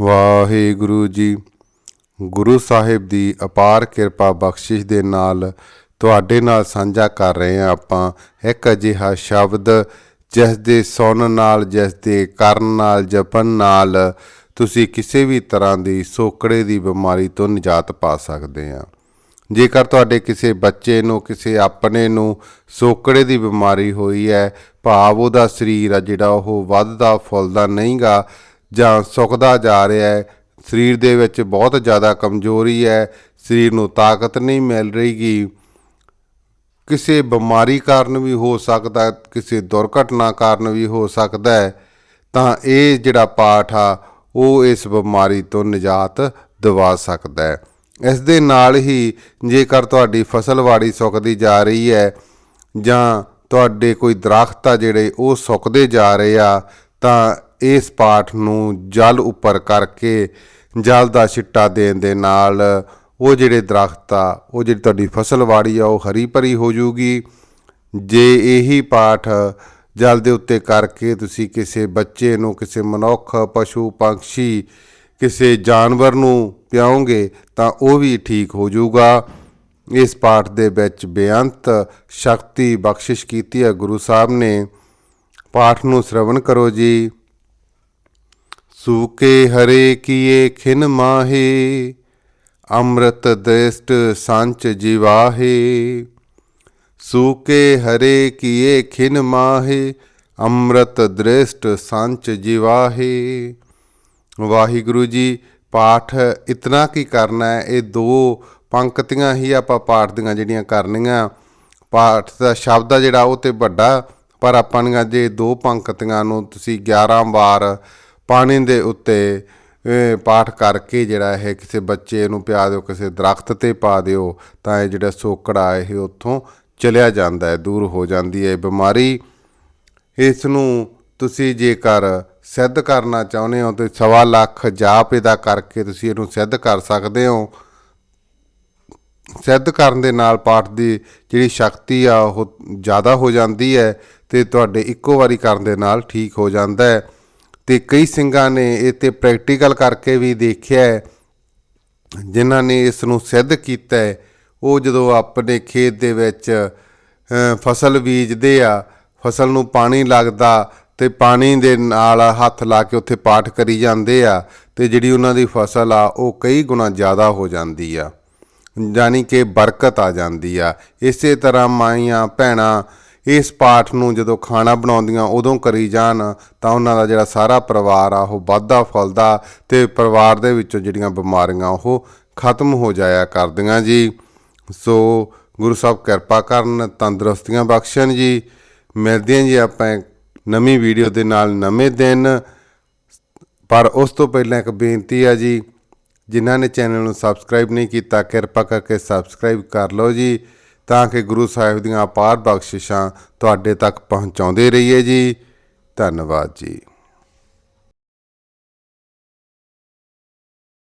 ਵਾਹਿਗੁਰੂ ਜੀ। ਗੁਰੂ ਸਾਹਿਬ ਦੀ ਅਪਾਰ ਕਿਰਪਾ ਬਖਸ਼ਿਸ਼ ਦੇ ਨਾਲ ਤੁਹਾਡੇ ਨਾਲ ਸਾਂਝਾ ਕਰ ਰਹੇ ਹਾਂ ਆਪਾਂ। ਇੱਕ ਅਜਿਹਾ ਸ਼ਬਦ ਜਿਸ ਦੇ ਸੁਣਨ ਨਾਲ ਜਿਸ ਦੇ ਕਰਨ ਨਾਲ, ਜਪਣ ਨਾਲ ਤੁਸੀਂ ਕਿਸੇ ਵੀ ਤਰ੍ਹਾਂ ਦੀ ਸੋਕੜੇ ਦੀ ਬਿਮਾਰੀ ਤੋਂ ਨਿਜਾਤ ਪਾ ਸਕਦੇ ਆ ਜੇਕਰ ਤੁਹਾਡੇ ਕਿਸੇ ਬੱਚੇ ਨੂੰ, ਕਿਸੇ ਆਪਣੇ ਨੂੰ ਸੋਕੜੇ ਦੀ ਬਿਮਾਰੀ ਹੋਈ ਹੈ, ਭਾਵ ਉਹਦਾ ਸਰੀਰ ਆ ਜਿਹੜਾ ਉਹ ਵੱਧਦਾ, ਫੁੱਲਦਾ ਨਹੀਂਗਾ ਜਾਂ ਸੁੱਕਦਾ ਜਾ ਰਿਹਾ ਹੈ, ਸਰੀਰ ਦੇ ਵਿੱਚ ਬਹੁਤ ਜ਼ਿਆਦਾ ਕਮਜ਼ੋਰੀ ਹੈ, ਸਰੀਰ ਨੂੰ ਤਾਕਤ ਨਹੀਂ ਮਿਲ ਰਹੀਗੀ। ਕਿਸੇ ਬਿਮਾਰੀ ਕਾਰਨ ਵੀ ਹੋ ਸਕਦਾ, ਕਿਸੇ ਦੁਰਘਟਨਾ ਕਾਰਨ ਵੀ ਹੋ ਸਕਦਾ ਹੈ, ਤਾਂ ਇਹ ਜਿਹੜਾ ਪਾਠ ਆ, ਉਹ ਇਸ ਬਿਮਾਰੀ ਤੋਂ ਨਿਜਾਤ ਦਿਵਾ ਸਕਦਾ ਹੈ। ਇਸ ਦੇ ਨਾਲ ਹੀ ਜੇਕਰ ਤੁਹਾਡੀ ਫਸਲ ਵਾੜੀ ਸੁੱਕਦੀ ਜਾ ਰਹੀ ਹੈ, ਜਾਂ ਤੁਹਾਡੇ ਕੋਈ ਦਰਖਤ ਆ ਜਿਹੜੇ ਉਹ ਸੁੱਕਦੇ ਜਾ ਰਹੇ ਆ, ਤਾਂ ਇਸ ਪਾਠ ਨੂੰ ਜਲ ਉੱਪਰ ਕਰਕੇ ਜਲ ਦਾ ਛਿੱਟਾ ਦੇਣ ਦੇ ਨਾਲ ਉਹ ਜਿਹੜੇ ਦਰਖਤ ਆ, ਉਹ ਜਿਹੜੀ ਤੁਹਾਡੀ ਫਸਲ ਵਾੜੀ ਆ, ਉਹ ਹਰੀ ਭਰੀ ਹੋ ਜਾਊਗੀ ਜੇ ਇਹੀ ਪਾਠ ਜਲ ਦੇ ਉੱਤੇ ਕਰਕੇ ਤੁਸੀਂ ਕਿਸੇ ਬੱਚੇ ਨੂੰ, ਕਿਸੇ ਮਨੁੱਖ, ਪਸ਼ੂ, ਪੰਛੀ, ਕਿਸੇ ਜਾਨਵਰ ਨੂੰ ਪਿਆਓਗੇ, ਤਾਂ ਉਹ ਵੀ ਠੀਕ ਹੋ ਜਾਊਗਾ ਇਸ ਪਾਠ ਦੇ ਵਿੱਚ ਬੇਅੰਤ ਸ਼ਕਤੀ ਬਖਸ਼ਿਸ਼ ਕੀਤੀ ਹੈ ਗੁਰੂ ਸਾਹਿਬ ਨੇ। ਪਾਠ ਨੂੰ ਸ਼ਰਵਣ ਕਰੋ ਜੀ। ਸੂਕੇ ਹਰੇ ਕੀਏ ਖਿਨ ਮਾਹੇ, ਅੰਮ੍ਰਿਤ ਦ੍ਰਿਸ਼ਟ ਸੰਚ ਜਿਵਾਹੇ। ਸੂਕੇ ਹਰੇ ਕੀਏ ਖਿਨ ਮਾਹੇ, ਅੰਮ੍ਰਿਤ ਦ੍ਰਿਸ਼ਟ ਸੰਚ ਜਿਵਾਹੇ। ਵਾਹਿਗੁਰੂ ਜੀ, ਪਾਠ ਇਤਨਾ ਕੀ ਕਰਨਾ ਹੈ, ਇਹ ਦੋ ਪੰਕਤੀਆਂ ਹੀ ਆਪਾਂ ਪਾਠ ਦੀਆਂ ਜਿਹੜੀਆਂ ਕਰਨੀਆਂ। ਪਾਠ ਦਾ ਸ਼ਬਦ ਆ ਜਿਹੜਾ ਉਹ ਤੇ ਵੱਡਾ, ਪਰ ਆਪਾਂ ਨੇ ਜੇ ਦੋ ਪੰਕਤੀਆਂ ਨੂੰ ਤੁਸੀਂ 11 ਵਾਰ ਪਾਣੀ ਦੇ ਉੱਤੇ ਪਾਠ ਕਰਕੇ ਜਿਹੜਾ ਇਹ ਕਿਸੇ ਬੱਚੇ ਨੂੰ ਪਿਆ ਦਿਓ, ਕਿਸੇ ਦਰਖਤ ਤੇ ਪਾ ਦਿਓ, ਤਾਂ ਇਹ ਜਿਹੜਾ ਸੋਕੜਾ ਇਹ ਉੱਥੋਂ ਚਲਿਆ ਜਾਂਦਾ ਹੈ, ਦੂਰ ਹੋ ਜਾਂਦੀ ਹੈ ਬਿਮਾਰੀ। ਇਸ ਨੂੰ ਤੁਸੀਂ ਜੇਕਰ ਸਿੱਧ ਕਰਨਾ ਚਾਹੁੰਦੇ ਹੋ, ਤੇ ਸਵਾ ਲੱਖ ਜਾਪ ਇਹਦਾ ਕਰਕੇ ਤੁਸੀਂ ਇਹਨੂੰ ਸਿੱਧ ਕਰ ਸਕਦੇ ਹੋ। ਸਿੱਧ ਕਰਨ ਦੇ ਨਾਲ ਪਾਠ ਦੀ ਜਿਹੜੀ ਸ਼ਕਤੀ ਆ, ਉਹ ਜ਼ਿਆਦਾ ਹੋ ਜਾਂਦੀ ਹੈ ਤੇ ਤੁਹਾਡੇ ਇੱਕੋ ਵਾਰੀ ਕਰਨ ਦੇ ਨਾਲ ਠੀਕ ਹੋ ਜਾਂਦਾ ਹੈ। ਤੇ ਕਈ ਸਿੰਘਾਂ ਨੇ ਇਹ ਤੇ ਪ੍ਰੈਕਟੀਕਲ ਕਰਕੇ ਵੀ ਦੇਖਿਆ ਜਿਨ੍ਹਾਂ ਨੇ ਇਸ ਨੂੰ ਸਿੱਧ ਕੀਤਾ ਉਹ ਜਦੋਂ ਆਪਣੇ ਖੇਤ ਦੇ ਵਿੱਚ ਫਸਲ ਬੀਜਦੇ ਆ, ਫਸਲ ਨੂੰ ਪਾਣੀ ਲੱਗਦਾ ਤੇ ਪਾਣੀ ਦੇ ਨਾਲ ਹੱਥ ਲਾ ਕੇ ਉੱਥੇ ਪਾਠ ਕਰੀ ਜਾਂਦੇ ਆ ਤੇ ਜਿਹੜੀ ਉਹਨਾਂ ਦੀ ਫਸਲ ਆ, ਉਹ ਕਈ ਗੁਣਾ ਜ਼ਿਆਦਾ ਹੋ ਜਾਂਦੀ ਆ। ਯਾਨੀ ਕਿ ਬਰਕਤ ਆ ਜਾਂਦੀ ਆ। ਇਸੇ ਤਰ੍ਹਾਂ ਮਾਈਆਂ, ਭੈਣਾਂ ਇਸ ਪਾਠ ਨੂੰ ਜਦੋਂ ਖਾਣਾ ਬਣਾਉਂਦੀਆਂ ਉਦੋਂ ਕਰੀ ਜਾਣ, ਤਾਂ ਉਹਨਾਂ ਦਾ ਜਿਹੜਾ ਸਾਰਾ ਪਰਿਵਾਰ ਆ, ਉਹ ਵੱਧਦਾ ਫੁੱਲਦਾ ਤੇ ਪਰਿਵਾਰ ਦੇ ਵਿੱਚੋਂ ਜਿਹੜੀਆਂ ਬਿਮਾਰੀਆਂ ਉਹ ਖਤਮ ਹੋ ਜਾਇਆ ਕਰਦੀਆਂ ਜੀ। ਸੋ ਗੁਰੂ ਸਾਹਿਬ ਕਿਰਪਾ ਕਰਨ, ਤੰਦਰੁਸਤੀਆਂ ਬਖਸ਼ਣ ਜੀ। ਮਿਲਦੇ ਹਾਂ ਜੀ ਆਪਾਂ ਨਵੀਂ ਵੀਡੀਓ ਦੇ ਨਾਲ ਨਵੇਂ ਦਿਨ। ਪਰ ਉਸ ਤੋਂ ਪਹਿਲਾਂ ਇੱਕ ਬੇਨਤੀ ਆ ਜੀ, ਜਿਨ੍ਹਾਂ ਨੇ ਚੈਨਲ ਨੂੰ ਸਬਸਕ੍ਰਾਈਬ ਨਹੀਂ ਕੀਤਾ, ਕਿਰਪਾ ਕਰਕੇ ਸਬਸਕ੍ਰਾਈਬ ਕਰ ਲਓ ਜੀ। ਤਾਂ ਕਿ ਗੁਰੂ ਸਾਹਿਬ ਦੀਆਂ ਅਪਾਰ ਬਖਸ਼ਿਸ਼ਾਂ ਤੁਹਾਡੇ ਤੱਕ ਪਹੁੰਚਾਉਂਦੇ ਰਹੀਏ ਜੀ। ਧੰਨਵਾਦ ਜੀ।